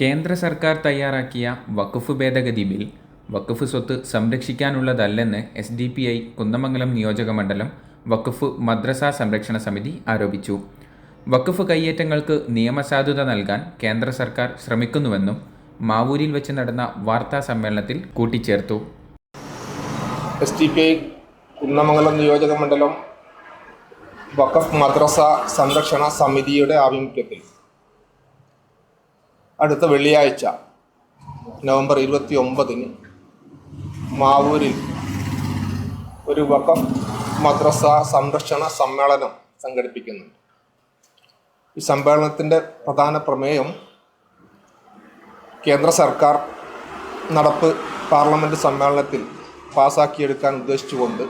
കേന്ദ്ര സർക്കാർ തയ്യാറാക്കിയ വഖഫ് ഭേദഗതി ബിൽ വഖഫ് സ്വത്ത് സംരക്ഷിക്കാനുള്ളതല്ലെന്ന് S D P I Kunnamangalam നിയോജകമണ്ഡലം വഖഫ് മദ്രസ സംരക്ഷണ സമിതി ആരോപിച്ചു. വഖഫ് കയ്യേറ്റങ്ങൾക്ക് നിയമസാധുത നൽകാൻ കേന്ദ്ര സർക്കാർ ശ്രമിക്കുന്നുവെന്നും മാവൂരിൽ വെച്ച് നടന്ന വാർത്താ സമ്മേളനത്തിൽ കൂട്ടിച്ചേർത്തു. S D P I Kunnamangalam നിയോജക മണ്ഡലം വഖഫ് മദ്രസ സംരക്ഷണ സമിതിയുടെ ആഭിമുഖ്യത്തിൽ അടുത്ത വെള്ളിയാഴ്ച നവംബർ ഇരുപത്തി ഒമ്പതിന് മാവൂരിൽ ഒരു വക്കം മദ്രസ സംരക്ഷണ സമ്മേളനം സംഘടിപ്പിക്കുന്നുണ്ട്. ഈ സമ്മേളനത്തിന്റെ പ്രധാന പ്രമേയം കേന്ദ്ര സർക്കാർ നടപ്പ് പാർലമെന്റ് സമ്മേളനത്തിൽ പാസാക്കിയെടുക്കാൻ ഉദ്ദേശിച്ചുകൊണ്ട്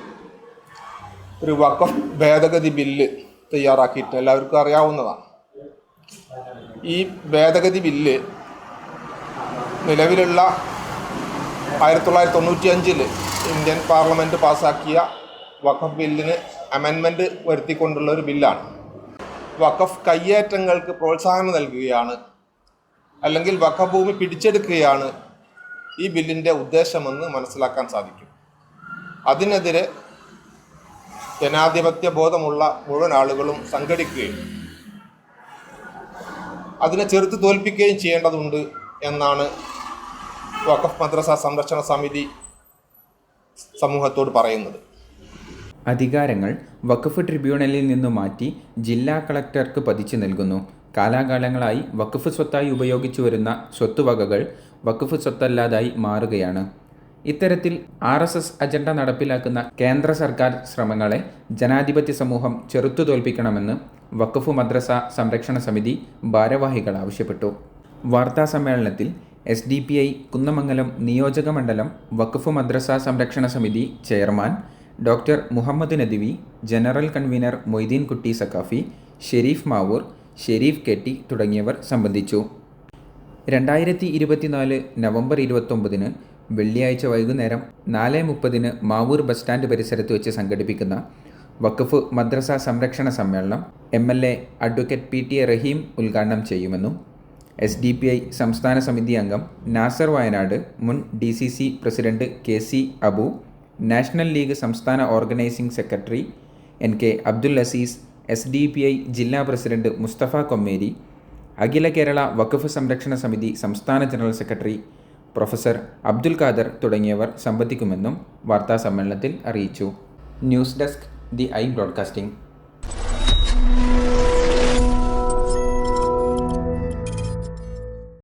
ഒരു വക്കം ഭേദഗതി ബില്ല് തയ്യാറാക്കിയിട്ട് എല്ലാവർക്കും അറിയാവുന്നതാണ്. ഈ ഭേദഗതി ബില്ല് നിലവിലുള്ള ആയിരത്തി തൊള്ളായിരത്തി തൊണ്ണൂറ്റി അഞ്ചിൽ ഇന്ത്യൻ പാർലമെന്റ് പാസ്സാക്കിയ വഖഫ് ബില്ലിന് അമെൻമെന്റ് വരുത്തിക്കൊണ്ടുള്ള ഒരു ബില്ലാണ്. വഖഫ് കയ്യേറ്റങ്ങൾക്ക് പ്രോത്സാഹനം നൽകുകയാണ് അല്ലെങ്കിൽ വഖഫ് ഭൂമി പിടിച്ചെടുക്കുകയാണ് ഈ ബില്ലിന്റെ ഉദ്ദേശമെന്ന് മനസ്സിലാക്കാൻ സാധിക്കും. അതിനെതിരെ ജനാധിപത്യ ബോധമുള്ള മുഴുവൻ ആളുകളും സംഘടിക്കുകയും അതിനെ ചെറുത്ത് തോൽപ്പിക്കുകയും ചെയ്യേണ്ടതുണ്ട് എന്നാണ് വഖഫ് മദ്രസ സംരക്ഷണ സമിതി സമൂഹത്തോട് പറയുന്നത്. അധികാരങ്ങൾ വഖഫ് ട്രിബ്യൂണലിൽ നിന്നു മാറ്റി ജില്ലാ കളക്ടർക്ക് പതിച്ചു നൽകുന്നു. കാലാകാലങ്ങളായി വഖഫ് സ്വത്തായി ഉപയോഗിച്ചു വരുന്ന സ്വത്തുവകകൾ വഖഫ് സ്വത്തല്ലാതായി മാറുകയാണ്. ഇത്തരത്തിൽ ആർ എസ് എസ് അജണ്ട നടപ്പിലാക്കുന്ന കേന്ദ്ര സർക്കാർ ശ്രമങ്ങളെ ജനാധിപത്യ സമൂഹം ചെറുത്തു തോൽപ്പിക്കണമെന്ന് വഖഫ് മദ്രസ സംരക്ഷണ സമിതി ഭാരവാഹികൾ ആവശ്യപ്പെട്ടു. വാർത്താ സമ്മേളനത്തിൽ S D P I Kunnamangalam നിയോജക മണ്ഡലം വഖഫ് മദ്രസ സംരക്ഷണ സമിതി chairman doctor Muhammad Nadvi general convener Moideen Kutty Saqafi Sharif Mavoor Sharif കെട്ടി തുടങ്ങിയവർ സംബന്ധിച്ചു. രണ്ടായിരത്തി ഇരുപത്തിനാല് നവംബർ ഇരുപത്തൊമ്പതിന് വെള്ളിയാഴ്ച വൈകുന്നേരം നാല് മുപ്പതിന് മാവൂർ ബസ് സ്റ്റാൻഡ് പരിസരത്ത് വെച്ച് സംഘടിപ്പിക്കുന്ന വഖഫ് മദ്രസ സംരക്ഷണ സമ്മേളനം M L A advocate P T A Rahim ഉദ്ഘാടനം ചെയ്യുമെന്നും എസ് ഡി പി ഐ സംസ്ഥാന സമിതി അംഗം നാസർ വയനാട് മുൻ D C C president K C Abu national league സംസ്ഥാന organising secretary N K Abdul Aziz S D P I ജില്ലാ president Mustafa Kommeri അഖില കേരള വഖഫ് സംരക്ഷണ സമിതി സംസ്ഥാന general secretary professor Abdul Khader തുടങ്ങിയവർ സംബന്ധിക്കുമെന്നും വാർത്താ സമ്മേളനത്തിൽ അറിയിച്ചു. News desk the I broadcasting.